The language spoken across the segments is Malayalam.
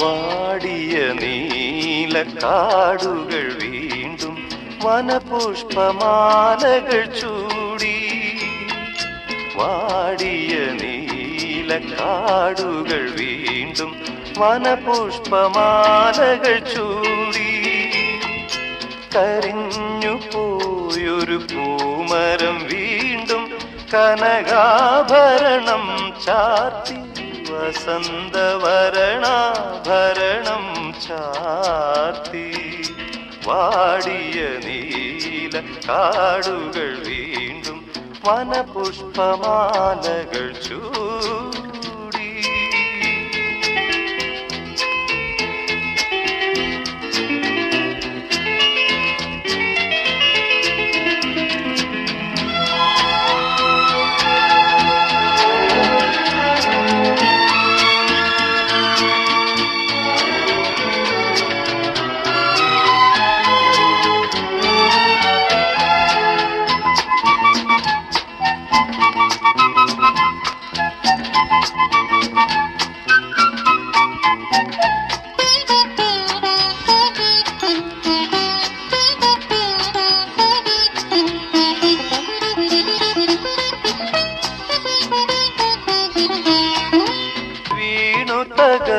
വാടിയ നീലക്കാടുകൾ വീണ്ടും വനപുഷ്പമാലകൾ ചൂ വാടിയ നീലക്കാടുകൾ വീണ്ടും വനപുഷ്പമാലകൾ ചൂടി. കരിഞ്ഞു പോയൊരു പൂമരം വീണ്ടും കനകാഭരണം ചാർത്തി. വസന്തവരണാഭരണം ചാർത്തി. വാടിയ നീല കാടുകൾ വീണ്ടും വനപുഷ്പമാലകൾ ചൂടി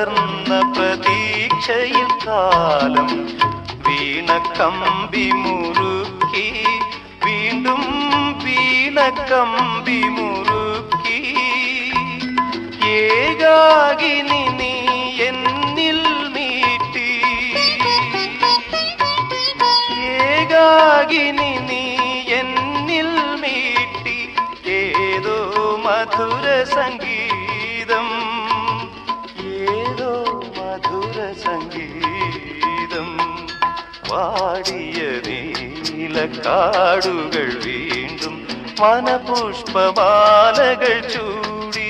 തകർന്ന പ്രതീക്ഷയിൽ കാലം വീണ കമ്പി മുറുക്കി വീണ്ടും വീണ കമ്പി മുറുക്കി. ഏകാകിനി നീ എന്നിൽ നീട്ടി. ഏകാകിനി നീ എന്നിൽ മീട്ടി ഏതോ മധുര സംഗീതം സംഗീതം വാടിയ നീലക്കാടുകൾ വീണ്ടും വനപുഷ്പമാലകൾ ചൂടി.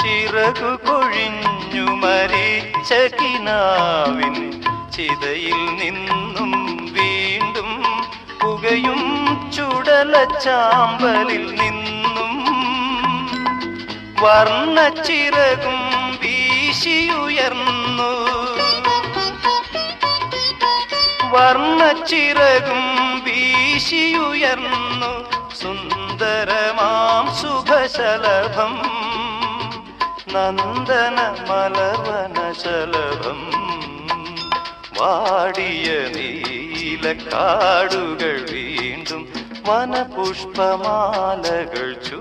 ചിറകു കൊഴിഞ്ഞു മരിച്ച കിനാവിൻ ചിതയിൽ നിന്നും വീണ്ടും പുകയും ചുടല ചാമ്പലിൽ നിന്നും വർണച്ചിറകും വീശിയുയർന്നു. വർണച്ചിറകും വീശിയുയർന്നു. സുന്ദരമാം സുഖശലഭം. നന്ദന മലവനശലഭം വാടിയ നീലക്കാടുകൾ വീണ്ടും വനപുഷ്പമാലകൾ ചൂ